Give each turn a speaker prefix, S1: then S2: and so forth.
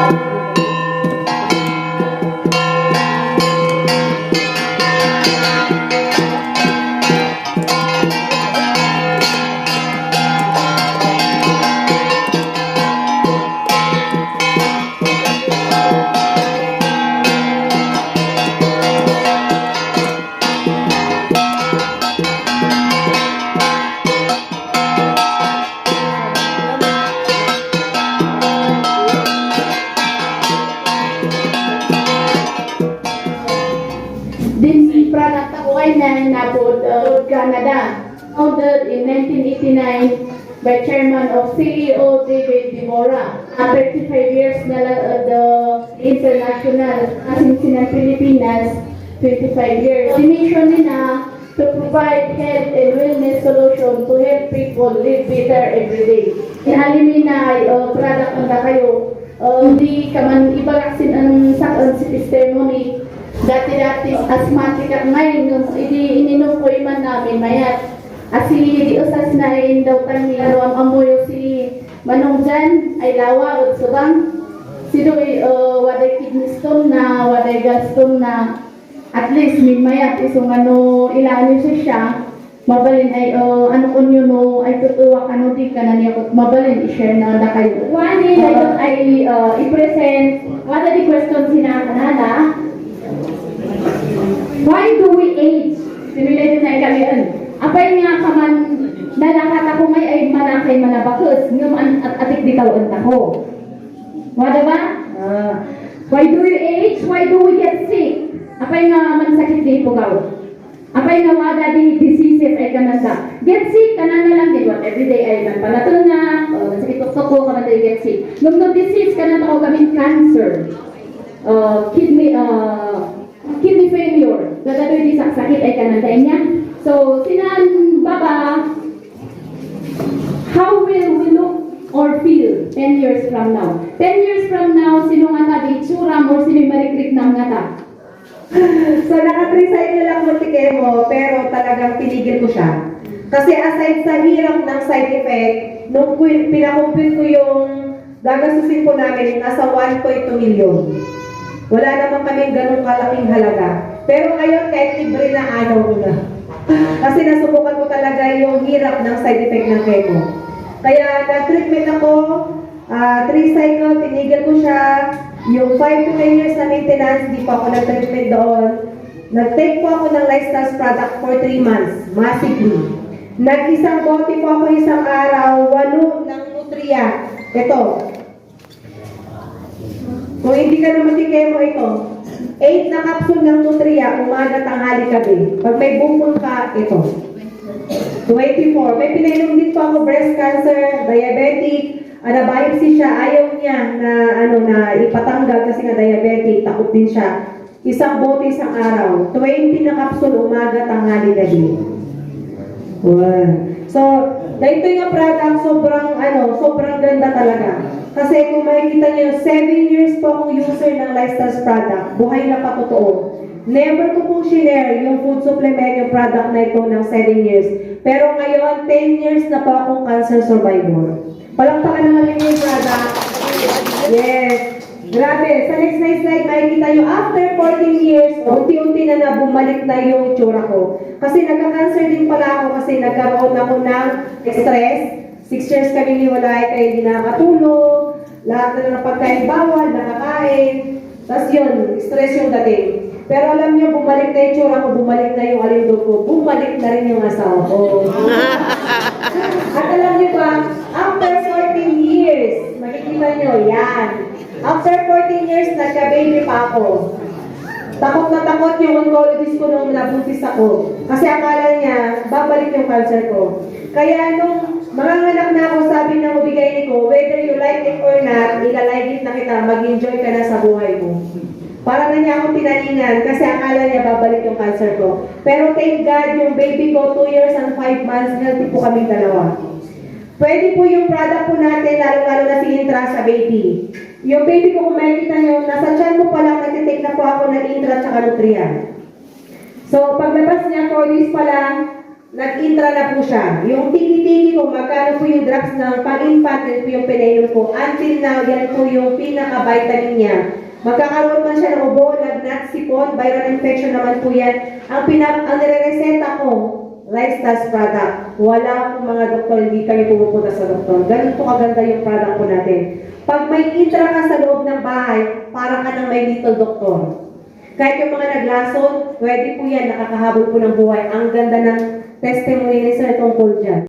S1: thank you na nabod uh, Canada. Founded in 1989 by chairman of CEO David Dimora. Uh, 35 years na uh, the international asin sinang Pilipinas 25 years. The mission nila to provide health and wellness solution to help people live better every day. Inalimin na ay uh, product ang kayo. Uh, hindi ka man ibagaksin ang sakon si testimony dati-dati asthmatic at idi ininom ko man namin mayat. Asi di usas na daw kami ano ang amoy si Manong Jan ay lawa o subang. Sino ay uh, waday kidney stone na waday gallstone na. At least may mayat isong ano ilano siya siya. Mabalin ay uh, ano kun yun no ay tutuwa ano di ka na niya. Mabalin i-share na na kayo.
S2: One don't I uh, i-present. What are the questions sina kanana? Why do we age? Sinilay na kami an. Apay nga kaman nalakat ako ngay ay manakay manabakos ngam at atik di tawon ako. Wada ba? Ah. why do we age? Why do we get sick? Apay nga man sakit di pugaw. Apay nga wada di diseases ay kananda. Get sick kanan na lang di what everyday ay man palatol nga, uh, sakit tuktok ko kanan di get sick. Nung no disease kanan ako gamin cancer. Uh, kidney uh, kidney failure. Gaganoy di sa sakit ay kanan tayo niya. So sinan baba how will we look or feel 10 years from now? 10 years from now, sino nga ta di tsura mo, sino marikrik ng nga ta?
S3: So, naka-recycle lang mo mo, pero talagang pinigil ko siya. Kasi aside sa hirap ng side effect, nung pinakumpute ko yung gagastusin po namin, nasa 1.2 million. Wala naman kaming ganun kalaking halaga. Pero ngayon, kahit libre na ano ko na. Kasi nasubukan ko talaga yung hirap ng side effect ng chemo. Kaya nag-treatment ako, 3 cycle, tinigil ko siya. Yung 5 to 10 years na maintenance, di pa ako nag-treatment doon. Nag-take po ako ng lifestyle product for 3 months, massively. Nag-isang bote po ako isang araw, walo ng Nutria. Ito. Kung hindi ka naman tikemo ito, 8 na capsule ng Nutria, umaga, tanghali, gabi. Pag may bukol ka, ito. 24. May pinainom din po ako breast cancer, diabetic, ana biopsy siya, ayaw niya na ano na ipatanggal kasi nga diabetic, takot din siya. Isang bote isang araw, 20 na capsule umaga, tanghali, gabi. Wow. So, dahito yung product, sobrang, ano, sobrang ganda talaga. Kasi kung makikita niyo, 7 years po akong user ng Lifestyles product. Buhay na patotoo. Never ko pong share yung food supplement, yung product na ito ng 7 years. Pero ngayon, 10 years na po akong cancer survivor. Palakpakan naman rin yung product. Yes. Grabe. Sa next next slide, makikita nyo, after 14 years, unti-unti na na bumalik na yung itsura ko. Kasi nagka-cancer din pala ako kasi nagkaroon ako ng stress. 6 years kami niwalay, kaya hindi nakakatulog. Lahat na ng pagkain bawal, nakakain. Tapos yun, stress yung dating. Pero alam niyo, bumalik na yung tsura ko, bumalik na yung alindog ko, bumalik na rin yung asawa ko. At alam niyo ba, after 14 years, makikita niyo, yan. After 14 years, nagka-baby pa ako. Takot na takot yung oncologist ko nung nabuntis ako. Kasi akala niya, babalik yung cancer ko. Kaya nung mga anak na ako, sabi ng ubigay ko, whether you like it or not, ilalike it na kita, mag-enjoy ka na sa buhay mo. Para na niya ako tinalingan kasi akala niya babalik yung cancer ko. Pero thank God, yung baby ko, 2 years and 5 months, healthy po kami dalawa. Pwede po yung product po natin, lalo-lalo na si Intra sa baby. Yung baby ko, kung makikita nyo, nasa tiyan ko pa lang, nagtitake na po ako ng Intra at Nutria. So, paglabas niya, 4 days pa lang, nag-intra na po siya. Yung tiki-tiki ko, magkano po yung drugs ng pang-infant, yun po yung pinainom ko. Until now, yan po yung pinaka-vitamin niya. Magkakaroon man siya ng ubo, lagnat, sipon, viral infection naman po yan. Ang, pinap ang nire-reseta ko, lifestyle product. Wala po mga doktor, hindi kami pumupunta sa doktor. Ganun po kaganda yung product po natin. Pag may intra ka sa loob ng bahay, para ka ng may little doktor. Kahit yung mga naglason, pwede po yan, nakakahabol po ng buhay. Ang ganda ng testimony ni Sir tungkol dyan.